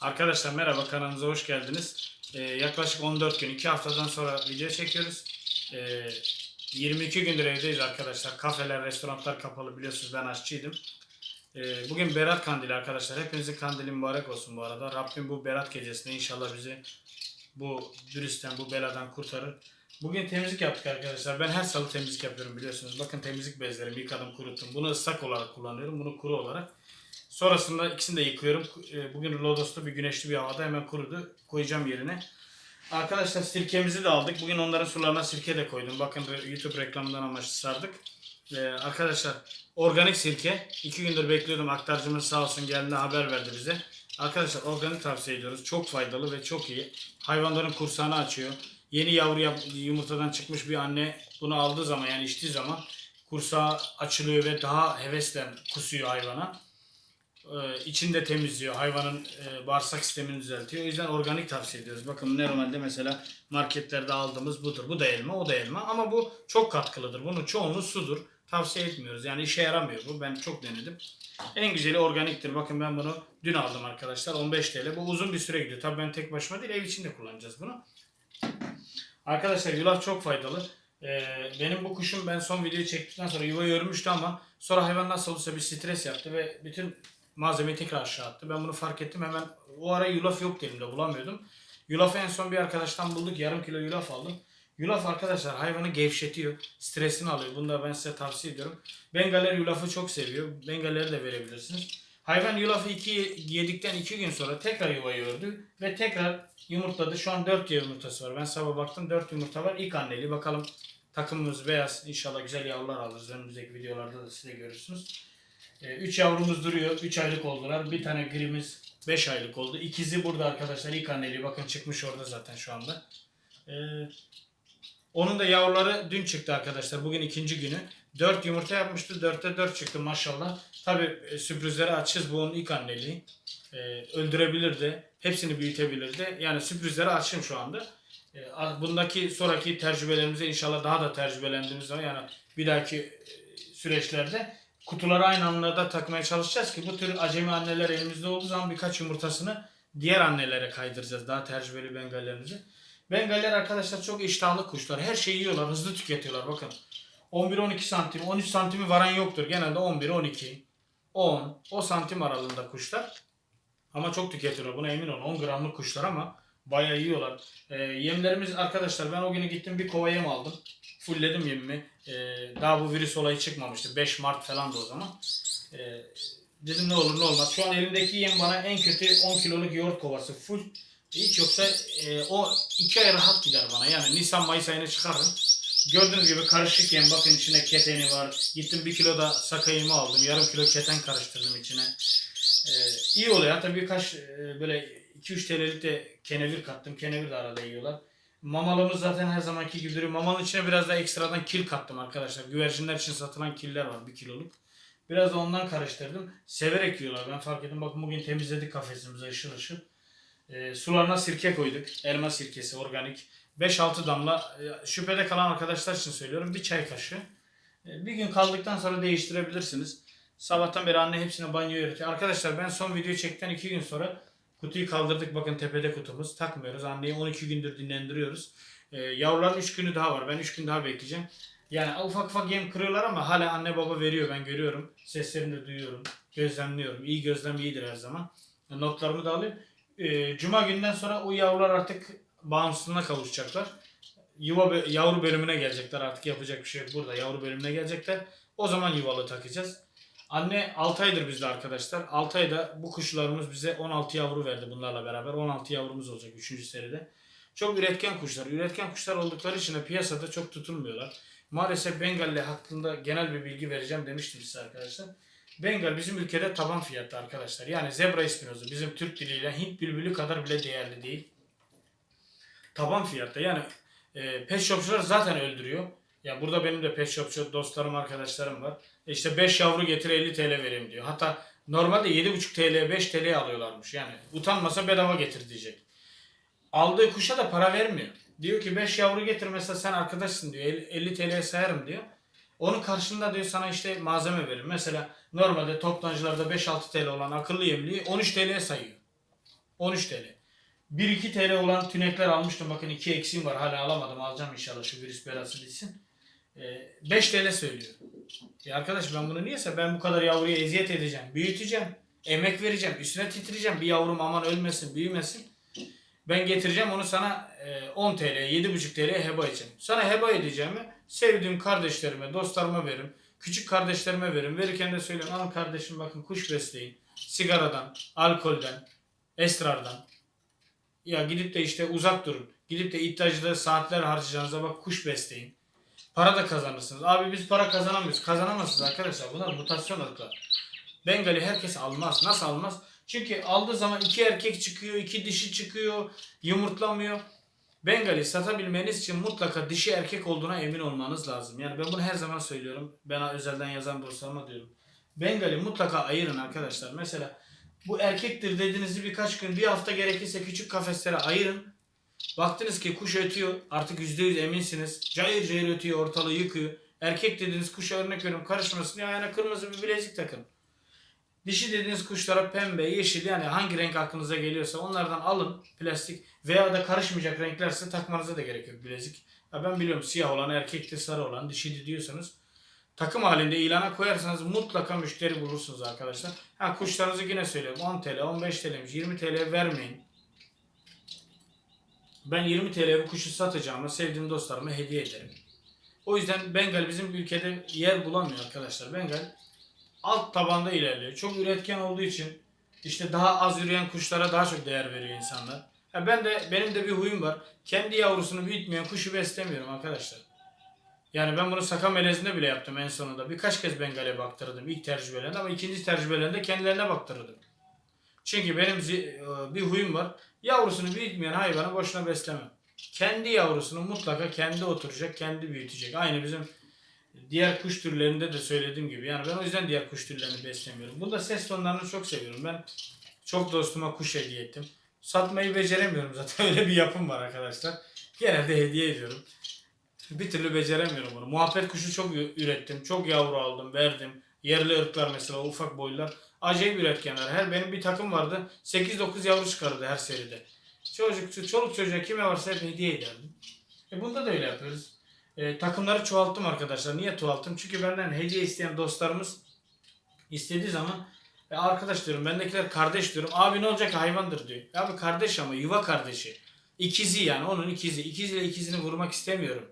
Arkadaşlar merhaba kanalımıza hoş geldiniz. Ee, yaklaşık 14 gün, 2 haftadan sonra video çekiyoruz. Ee, 22 gündür evdeyiz arkadaşlar. Kafeler, restoranlar kapalı biliyorsunuz ben aşçıydım. Ee, bugün Berat Kandili arkadaşlar. Hepinizin kandili mübarek olsun bu arada. Rabbim bu Berat gecesinde inşallah bizi bu virüsten, bu beladan kurtarır. Bugün temizlik yaptık arkadaşlar. Ben her salı temizlik yapıyorum biliyorsunuz. Bakın temizlik bezlerimi yıkadım, kuruttum. Bunu ıslak olarak kullanıyorum, bunu kuru olarak. Sonrasında ikisini de yıkıyorum. E, Bugün Lodos'ta bir güneşli bir havada hemen kurudu. Koyacağım yerine. Arkadaşlar sirkemizi de aldık. Bugün onların sularına sirke de koydum. Bakın YouTube reklamından amaçlı sardık. E, arkadaşlar organik sirke. İki gündür bekliyordum. Aktarcımız sağ olsun geldi haber verdi bize. Arkadaşlar organik tavsiye ediyoruz. Çok faydalı ve çok iyi. Hayvanların kursağını açıyor. Yeni yavru yumurtadan çıkmış bir anne bunu aldığı zaman yani içtiği zaman kursağı açılıyor ve daha hevesle kusuyor hayvana e, içini de temizliyor. Hayvanın e, bağırsak sistemini düzeltiyor. O yüzden organik tavsiye ediyoruz. Bakın normalde mesela marketlerde aldığımız budur. Bu da elma, o da elma. Ama bu çok katkılıdır. Bunun çoğunluğu sudur. Tavsiye etmiyoruz. Yani işe yaramıyor bu. Ben çok denedim. En güzeli organiktir. Bakın ben bunu dün aldım arkadaşlar. 15 TL. Bu uzun bir süre gidiyor. Tabii ben tek başıma değil ev içinde kullanacağız bunu. Arkadaşlar yulaf çok faydalı. Ee, benim bu kuşum ben son videoyu çektikten sonra yuvayı örmüştü ama sonra hayvan nasıl olursa bir stres yaptı ve bütün malzemeyi tekrar aşağı attı. Ben bunu fark ettim hemen o ara yulaf yok elimde bulamıyordum. Yulafı en son bir arkadaştan bulduk. Yarım kilo yulaf aldım. Yulaf arkadaşlar hayvanı gevşetiyor. Stresini alıyor. Bunu da ben size tavsiye ediyorum. Bengaller yulafı çok seviyor. Bengalleri de verebilirsiniz. Hayvan yulafı iki, yedikten iki gün sonra tekrar yuvayı ördü ve tekrar yumurtladı. Şu an 4 yumurtası var. Ben sabah baktım 4 yumurta var. İlk anneli. Bakalım takımımız beyaz. İnşallah güzel yavrular alırız. Önümüzdeki videolarda da siz görürsünüz. 3 yavrumuz duruyor. 3 aylık oldular. Bir tane grimiz 5 aylık oldu. İkizi burada arkadaşlar. İlk anneli. Bakın çıkmış orada zaten şu anda. Ee, onun da yavruları dün çıktı arkadaşlar. Bugün ikinci günü. 4 yumurta yapmıştı. 4'te 4 çıktı maşallah. Tabi sürprizleri açız. Bu onun ilk anneliği. Öldürebilirdi. Hepsini büyütebilirdi. Yani sürprizleri açım şu anda. Bundaki sonraki tecrübelerimize inşallah daha da tecrübelendiğimiz zaman yani bir dahaki e, süreçlerde kutuları aynı anda takmaya çalışacağız ki bu tür acemi anneler elimizde olduğu zaman birkaç yumurtasını diğer annelere kaydıracağız. Daha tecrübeli bengallerimizi. Bengaller arkadaşlar çok iştahlı kuşlar. Her şeyi yiyorlar, hızlı tüketiyorlar. Bakın 11-12 santim, 13 santimi varan yoktur. Genelde 11-12, 10, o santim aralığında kuşlar. Ama çok tüketiyorlar. Buna emin olun. 10 gramlık kuşlar ama bayağı yiyorlar. Ee, yemlerimiz arkadaşlar ben o günü gittim bir kova yem aldım. Fullledim yemimi. Ee, daha bu virüs olayı çıkmamıştı. 5 Mart falan da o zaman. Ee, dedim ne olur ne olmaz. Şu an elimdeki yem bana en kötü 10 kiloluk yoğurt kovası full. Hiç yoksa e, o 2 ay rahat gider bana. Yani Nisan Mayıs ayına çıkarırım. Gördüğünüz gibi karışık yem. Bakın içinde keteni var. Gittim bir kilo da saka yemi aldım. Yarım kilo keten karıştırdım içine. Ee, iyi oluyor. Hatta birkaç e, böyle 2-3 TL'lik de kenevir kattım. Kenevir de arada yiyorlar. Mamalımız zaten her zamanki gibi duruyor. Mamanın içine biraz da ekstradan kil kattım arkadaşlar. Güvercinler için satılan killer var 1 kiloluk. Biraz da ondan karıştırdım. Severek yiyorlar. Ben fark ettim. Bakın bugün temizledik kafesimizi ışıl ışıl. E, sularına sirke koyduk. Elma sirkesi organik. 5-6 damla. E, şüphede kalan arkadaşlar için söylüyorum. Bir çay kaşığı. E, bir gün kaldıktan sonra değiştirebilirsiniz. Sabahtan beri anne hepsine banyo öğretiyor. Arkadaşlar ben son videoyu çektikten 2 gün sonra kutuyu kaldırdık. Bakın tepede kutumuz. Takmıyoruz. Anneyi 12 gündür dinlendiriyoruz. E, yavruların 3 günü daha var. Ben 3 gün daha bekleyeceğim. Yani ufak ufak yem kırıyorlar ama hala anne baba veriyor. Ben görüyorum. Seslerini de duyuyorum. Gözlemliyorum. İyi gözlem iyidir her zaman. Notlarımı da alayım. E, Cuma günden sonra o yavrular artık bağımsızlığına kavuşacaklar. Yuva yavru bölümüne gelecekler artık yapacak bir şey yok burada. Yavru bölümüne gelecekler. O zaman yuvalı takacağız. Anne 6 aydır bizde arkadaşlar. 6 ayda bu kuşlarımız bize 16 yavru verdi bunlarla beraber. 16 yavrumuz olacak 3. seride. Çok üretken kuşlar. Üretken kuşlar oldukları için de piyasada çok tutulmuyorlar. Maalesef Bengal'le hakkında genel bir bilgi vereceğim demiştim size arkadaşlar. Bengal bizim ülkede taban fiyatı arkadaşlar. Yani zebra ispinozu bizim Türk diliyle Hint bülbülü kadar bile değerli değil. Taban fiyatta yani e, pet shopçular zaten öldürüyor. Ya burada benim de pet shopçu dostlarım arkadaşlarım var. E işte 5 yavru getir 50 TL vereyim diyor. Hatta normalde 7,5 TL 5 TL alıyorlarmış. Yani utanmasa bedava getir diyecek. Aldığı kuşa da para vermiyor. Diyor ki 5 yavru getir mesela sen arkadaşsın diyor. 50 TL'ye sayarım diyor. Onun karşılığında diyor sana işte malzeme verir. Mesela normalde toptancılarda 5-6 TL olan akıllı yemliği 13 TL'ye sayıyor. 13 TL. 1-2 TL olan tünekler almıştım. Bakın 2 eksiğim var. Hala alamadım. Alacağım inşallah şu virüs belası bitsin. Ee, 5 TL söylüyor. Ya arkadaş ben bunu niyeyse ben bu kadar yavruya eziyet edeceğim. Büyüteceğim. Emek vereceğim. Üstüne titreyeceğim. Bir yavrum aman ölmesin, büyümesin. Ben getireceğim onu sana e, 10 TL, 7,5 TL heba edeceğim. Sana heba edeceğimi sevdiğim kardeşlerime, dostlarıma veririm. Küçük kardeşlerime veririm. Verirken de söylüyorum. Alın kardeşim bakın kuş besleyin. Sigaradan, alkolden, esrardan. Ya gidip de işte uzak durun. Gidip de iddiacıda saatler harcayacağınıza bak kuş besleyin. Para da kazanırsınız. Abi biz para kazanamıyoruz. Kazanamazsınız arkadaşlar. Bunlar mutasyon ırklar. Bengali herkes almaz. Nasıl almaz? Çünkü aldığı zaman iki erkek çıkıyor, iki dişi çıkıyor, yumurtlamıyor. Bengali satabilmeniz için mutlaka dişi erkek olduğuna emin olmanız lazım. Yani ben bunu her zaman söylüyorum. Ben özelden yazan dostlarıma diyorum. Bengali mutlaka ayırın arkadaşlar. Mesela bu erkektir dediğinizi birkaç gün, bir hafta gerekirse küçük kafeslere ayırın. Baktınız ki kuş ötüyor. Artık %100 eminsiniz. Cayır cayır ötüyor. Ortalığı yıkıyor. Erkek dediğiniz kuşa örnek veriyorum. Karışmasın. Ya ayağına kırmızı bir bilezik takın. Dişi dediğiniz kuşlara pembe, yeşil yani hangi renk aklınıza geliyorsa onlardan alın plastik veya da karışmayacak renklerse takmanıza da gerek yok bilezik. Ya ben biliyorum siyah olan erkekti, sarı olan dişiydi diyorsanız takım halinde ilana koyarsanız mutlaka müşteri bulursunuz arkadaşlar. Ha kuşlarınızı yine söylüyorum 10 TL, 15 TL'miş, 20 TL vermeyin. Ben 20 TL bu kuşu satacağıma sevdiğim dostlarıma hediye ederim. O yüzden Bengal bizim ülkede yer bulamıyor arkadaşlar. Bengal alt tabanda ilerliyor. Çok üretken olduğu için işte daha az yürüyen kuşlara daha çok değer veriyor insanlar. Ya ben de benim de bir huyum var. Kendi yavrusunu büyütmeyen kuşu beslemiyorum arkadaşlar. Yani ben bunu saka melezinde bile yaptım en sonunda. Birkaç kez Bengal'e baktırdım ilk tecrübelerinde ama ikinci tecrübelerinde kendilerine baktırdım. Çünkü benim e, bir huyum var. Yavrusunu büyütmeyen hayvanı boşuna beslemem. Kendi yavrusunu mutlaka kendi oturacak, kendi büyütecek. Aynı bizim diğer kuş türlerinde de söylediğim gibi. Yani ben o yüzden diğer kuş türlerini beslemiyorum. Bunda ses tonlarını çok seviyorum. Ben çok dostuma kuş hediye ettim. Satmayı beceremiyorum zaten öyle bir yapım var arkadaşlar. Genelde hediye ediyorum. Bir türlü beceremiyorum bunu. Muhabbet kuşu çok ürettim. Çok yavru aldım, verdim. Yerli ırklar mesela ufak boylar. Acayip üretkenler. Her benim bir takım vardı. 8-9 yavru çıkardı her seride. Çocuk, çoluk çocuğa kime varsa hep hediye ederdim. E bunda da öyle yapıyoruz. E, takımları çoğalttım arkadaşlar. Niye çoğalttım? Çünkü benden hediye isteyen dostlarımız istediği zaman e, arkadaş diyorum bendekiler kardeş diyorum. Abi ne olacak hayvandır diyor. Abi kardeş ama yuva kardeşi. İkizi yani onun ikizi. İkiziyle ikizini vurmak istemiyorum.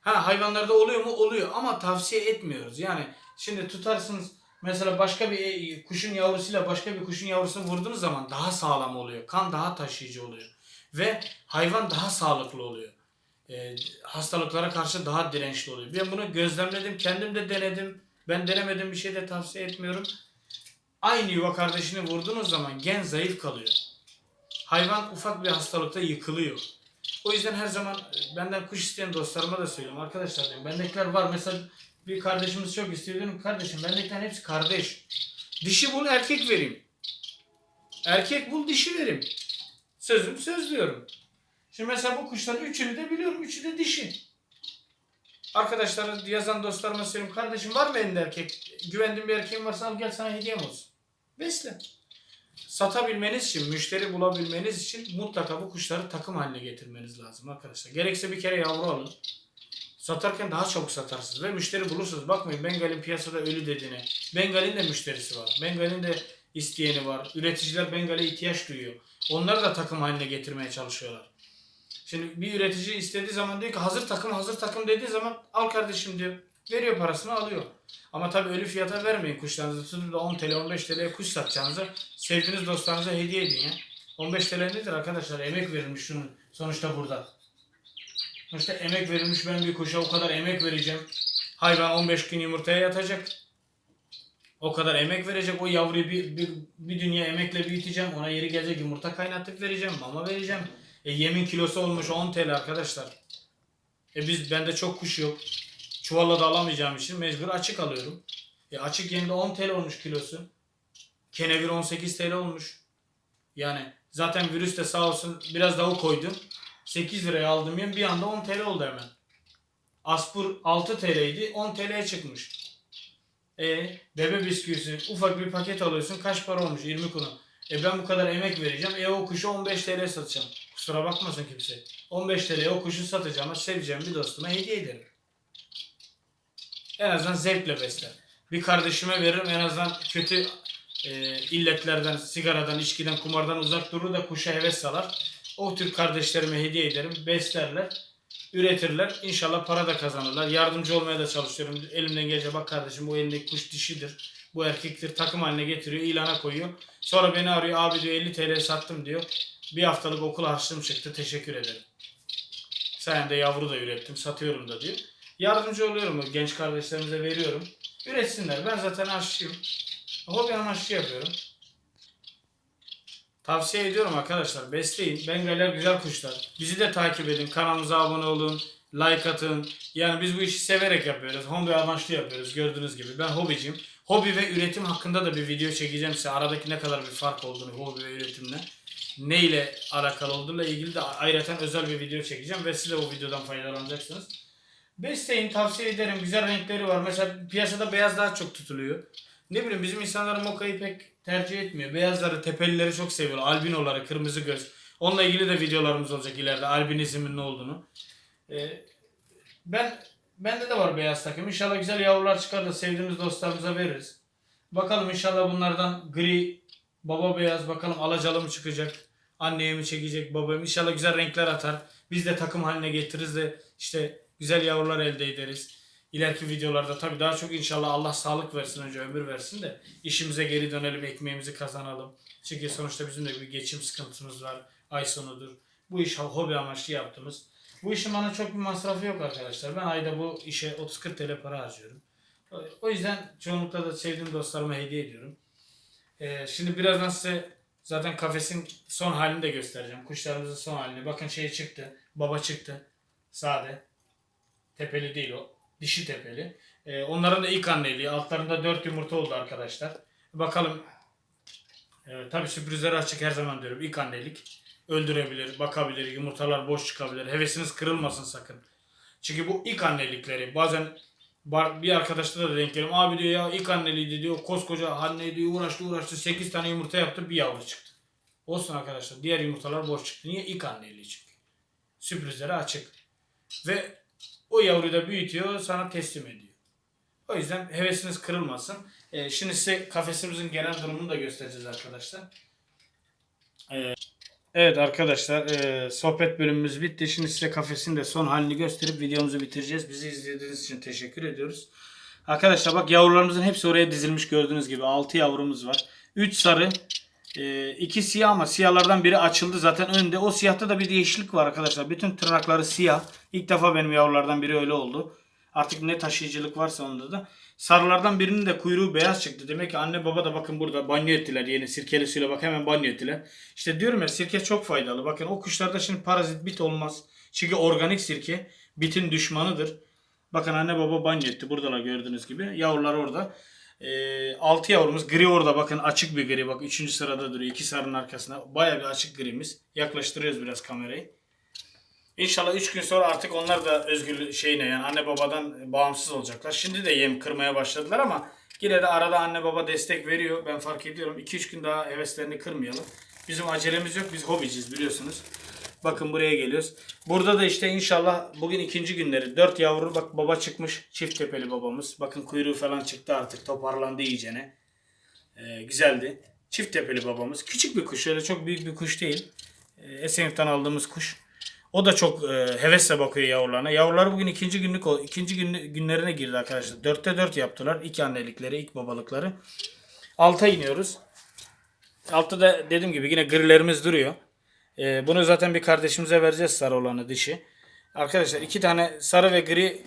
Ha hayvanlarda oluyor mu? Oluyor ama tavsiye etmiyoruz. Yani şimdi tutarsınız mesela başka bir e, kuşun yavrusuyla başka bir kuşun yavrusunu vurduğunuz zaman daha sağlam oluyor. Kan daha taşıyıcı oluyor. Ve hayvan daha sağlıklı oluyor. E, hastalıklara karşı daha dirençli oluyor. Ben bunu gözlemledim. Kendim de denedim. Ben denemedim bir şey de tavsiye etmiyorum. Aynı yuva kardeşini vurduğunuz zaman gen zayıf kalıyor. Hayvan ufak bir hastalıkta yıkılıyor. O yüzden her zaman e, benden kuş isteyen dostlarıma da söylüyorum. Arkadaşlar diyorum bendekiler var. Mesela bir kardeşimiz çok istiyor. Diyorum kardeşim bendekilerin hepsi kardeş. Dişi bul erkek vereyim. Erkek bul dişi vereyim. Sözüm söz diyorum. Şimdi mesela bu kuşların üçünü de biliyorum. Üçü de dişi. Arkadaşlar yazan dostlarıma söylüyorum. Kardeşim var mı elinde erkek? Güvendiğin bir erkeğin varsa al gel sana hediyem olsun. Besle. Satabilmeniz için, müşteri bulabilmeniz için mutlaka bu kuşları takım haline getirmeniz lazım arkadaşlar. Gerekse bir kere yavru alın. Satarken daha çabuk satarsınız ve müşteri bulursunuz. Bakmayın Bengal'in piyasada ölü dediğine. Bengal'in de müşterisi var. Bengal'in de isteyeni var. Üreticiler Bengal'e ihtiyaç duyuyor. Onları da takım haline getirmeye çalışıyorlar. Şimdi bir üretici istediği zaman diyor ki hazır takım hazır takım dediği zaman al kardeşim diyor. Veriyor parasını alıyor. Ama tabii ölü fiyata vermeyin kuşlarınızı. Tutup da 10 TL 15 TL'ye kuş satacağınıza sevdiğiniz dostlarınıza hediye edin ya. 15 TL nedir arkadaşlar? Emek verilmiş şunun sonuçta burada. Sonuçta emek verilmiş ben bir kuşa o kadar emek vereceğim. Hayvan 15 gün yumurtaya yatacak. O kadar emek verecek. O yavruyu bir, bir, bir dünya emekle büyüteceğim. Ona yeri gelecek yumurta kaynatıp vereceğim. Mama vereceğim. E yemin kilosu olmuş 10 TL arkadaşlar. E biz bende çok kuş yok. Çuvalla da alamayacağım için mecbur açık alıyorum. E açık yemde 10 TL olmuş kilosu. Kenevir 18 TL olmuş. Yani zaten virüs de sağ olsun biraz daha koydum. 8 liraya aldığım yem bir anda 10 TL oldu hemen. Aspur 6 TL'ydi 10 TL'ye çıkmış. E bebe bisküvisi ufak bir paket alıyorsun kaç para olmuş 20 kuru. E ben bu kadar emek vereceğim. E o kuşu 15 TL satacağım. Kusura bakmasın kimse. 15 TL'ye o kuşu satacağım. Seveceğim bir dostuma hediye ederim. En azından zevkle besler. Bir kardeşime veririm en azından kötü e, illetlerden, sigaradan, içkiden, kumardan uzak durur da kuşa heves salar. O tür kardeşlerime hediye ederim. Beslerler, üretirler. İnşallah para da kazanırlar. Yardımcı olmaya da çalışıyorum. Elimden gelince bak kardeşim bu elindeki kuş dişidir. Bu erkektir. Takım haline getiriyor. ilana koyuyor. Sonra beni arıyor. Abi diyor 50 TL sattım diyor. Bir haftalık okul harçlığım çıktı. Teşekkür ederim. Sayende yavru da ürettim. Satıyorum da diyor. Yardımcı oluyorum. Genç kardeşlerimize veriyorum. Üretsinler. Ben zaten aşçıyım. Hobi amaçlı yapıyorum. Tavsiye ediyorum arkadaşlar. Besleyin. Bengaller güzel kuşlar. Bizi de takip edin. Kanalımıza abone olun. Like atın. Yani biz bu işi severek yapıyoruz. Hobi amaçlı yapıyoruz. Gördüğünüz gibi. Ben hobiciyim. Hobi ve üretim hakkında da bir video çekeceğim size. Aradaki ne kadar bir fark olduğunu hobi ve üretimle. Ne ile alakalı olduğuyla ilgili de ayrıca özel bir video çekeceğim. Ve siz de o videodan faydalanacaksınız. Besleyin tavsiye ederim. Güzel renkleri var. Mesela piyasada beyaz daha çok tutuluyor. Ne bileyim bizim insanlar mokayı pek tercih etmiyor. Beyazları, tepelileri çok seviyorlar. Albinoları, kırmızı göz. Onunla ilgili de videolarımız olacak ileride. Albinizmin ne olduğunu. Ee, ben bende de var beyaz takım. İnşallah güzel yavrular çıkar da sevdiğimiz dostlarımıza veririz. Bakalım inşallah bunlardan gri, baba beyaz bakalım alacalı mı çıkacak. Anneye mi çekecek babam. İnşallah güzel renkler atar. Biz de takım haline getiririz de işte güzel yavrular elde ederiz. İleriki videolarda tabii daha çok inşallah Allah sağlık versin önce ömür versin de işimize geri dönelim ekmeğimizi kazanalım. Çünkü sonuçta bizim de bir geçim sıkıntımız var. Ay sonudur. Bu iş hobi amaçlı yaptığımız. Bu işin bana çok bir masrafı yok arkadaşlar. Ben ayda bu işe 30-40 TL para harcıyorum. O yüzden çoğunlukla da sevdiğim dostlarıma hediye ediyorum. Ee, şimdi birazdan size zaten kafesin son halini de göstereceğim. Kuşlarımızın son halini. Bakın şey çıktı. Baba çıktı. Sade. Tepeli değil o. Dişi tepeli. Ee, onların da ilk anneliği. Altlarında 4 yumurta oldu arkadaşlar. Bakalım. Ee, tabii sürprizleri açık her zaman diyorum. İlk annelik. Öldürebilir, bakabilir, yumurtalar boş çıkabilir. Hevesiniz kırılmasın sakın. Çünkü bu ilk annelikleri. Bazen bir arkadaşla da denk geliyorum. Abi diyor ya ilk anneliydi diyor. Koskoca anne diyor uğraştı uğraştı. 8 tane yumurta yaptı bir yavru çıktı. Olsun arkadaşlar. Diğer yumurtalar boş çıktı. Niye? İlk anneliği çünkü. Sürprizleri açık. Ve o yavruyu da büyütüyor sana teslim ediyor. O yüzden hevesiniz kırılmasın. Ee, şimdi size kafesimizin genel durumunu da göstereceğiz arkadaşlar. Ee, evet arkadaşlar e, sohbet bölümümüz bitti. Şimdi size kafesin de son halini gösterip videomuzu bitireceğiz. Bizi izlediğiniz için teşekkür ediyoruz. Arkadaşlar bak yavrularımızın hepsi oraya dizilmiş gördüğünüz gibi. 6 yavrumuz var. 3 sarı, 2 siyah ama siyahlardan biri açıldı zaten önde. O siyahta da bir değişiklik var arkadaşlar. Bütün tırnakları siyah. İlk defa benim yavrulardan biri öyle oldu. Artık ne taşıyıcılık varsa onda da. Sarılardan birinin de kuyruğu beyaz çıktı. Demek ki anne baba da bakın burada banyo ettiler. Yeni sirkeli suyla bak hemen banyo ettiler. İşte diyorum ya sirke çok faydalı. Bakın o kuşlarda şimdi parazit bit olmaz. Çünkü organik sirke bitin düşmanıdır. Bakın anne baba banyo etti. Buradalar gördüğünüz gibi. Yavrular orada. Ee, 6 yavrumuz gri orada bakın açık bir gri bak 3. sırada duruyor. 2 sarının arkasında. Baya bir açık grimiz. Yaklaştırıyoruz biraz kamerayı. İnşallah 3 gün sonra artık onlar da özgür şeyine yani anne babadan bağımsız olacaklar. Şimdi de yem kırmaya başladılar ama yine de arada anne baba destek veriyor. Ben fark ediyorum. 2-3 gün daha heveslerini kırmayalım. Bizim acelemiz yok. Biz hobiciyiz biliyorsunuz. Bakın buraya geliyoruz. Burada da işte inşallah bugün ikinci günleri. 4 yavru bak baba çıkmış. Çift tepeli babamız. Bakın kuyruğu falan çıktı artık. Toparlandı iyicene. Ee, güzeldi. Çift tepeli babamız. Küçük bir kuş. Öyle çok büyük bir kuş değil. Ee, Esenyurt'tan aldığımız kuş. O da çok e, hevesle bakıyor yavrularına. Yavrular bugün ikinci günlük ikinci gün, günlerine girdi arkadaşlar. Dörtte dört yaptılar. İlk annelikleri, ilk babalıkları. Alta iniyoruz. Altta da dediğim gibi yine grilerimiz duruyor. E, bunu zaten bir kardeşimize vereceğiz sarı olanı dişi. Arkadaşlar iki tane sarı ve gri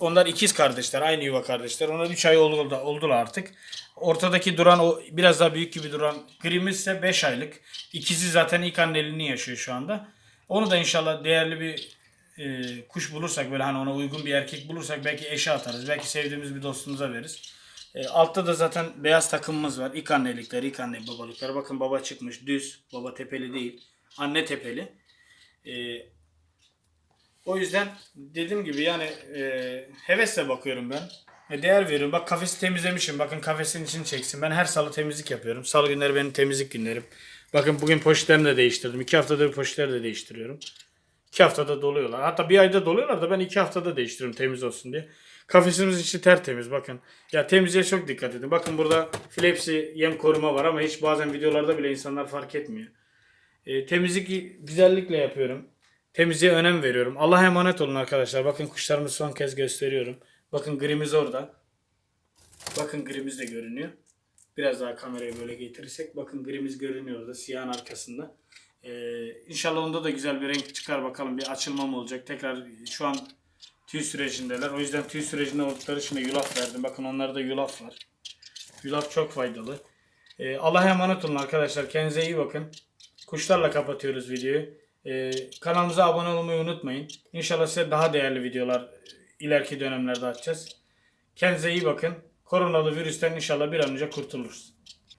onlar ikiz kardeşler. Aynı yuva kardeşler. Onlar 3 ay oldu, oldular artık. Ortadaki duran o biraz daha büyük gibi duran grimiz ise 5 aylık. İkizi zaten ilk anneliğini yaşıyor şu anda. Onu da inşallah değerli bir e, kuş bulursak böyle hani ona uygun bir erkek bulursak belki eşe atarız. Belki sevdiğimiz bir dostumuza veririz. E, altta da zaten beyaz takımımız var. İlk annelikler, ilk anne babalıklar. Bakın baba çıkmış düz. Baba tepeli değil. Anne tepeli. E, o yüzden dediğim gibi yani e, hevesle bakıyorum ben. E, değer veriyorum. Bak kafesi temizlemişim. Bakın kafesin içini çeksin. Ben her salı temizlik yapıyorum. Salı günleri benim temizlik günlerim. Bakın bugün poşetlerini de değiştirdim. İki haftada bir poşetleri de değiştiriyorum. İki haftada doluyorlar. Hatta bir ayda doluyorlar da ben iki haftada değiştiriyorum temiz olsun diye. Kafesimiz içi tertemiz bakın. Ya temizliğe çok dikkat edin. Bakın burada Flips'i yem koruma var ama hiç bazen videolarda bile insanlar fark etmiyor. E, temizlik güzellikle yapıyorum. Temizliğe önem veriyorum. Allah'a emanet olun arkadaşlar. Bakın kuşlarımı son kez gösteriyorum. Bakın grimiz orada. Bakın grimiz de görünüyor. Biraz daha kamerayı böyle getirirsek. Bakın grimiz görünüyor orada siyahın arkasında. Ee, inşallah onda da güzel bir renk çıkar bakalım. Bir açılma mı olacak? Tekrar şu an tüy sürecindeler. O yüzden tüy sürecinde oldukları için yulaf verdim. Bakın onlarda yulaf var. Yulaf çok faydalı. Ee, Allah'a emanet olun arkadaşlar. Kendinize iyi bakın. Kuşlarla kapatıyoruz videoyu. Ee, kanalımıza abone olmayı unutmayın. İnşallah size daha değerli videolar ileriki dönemlerde açacağız. Kendinize iyi bakın. Koronalı virüsten inşallah bir an önce kurtuluruz.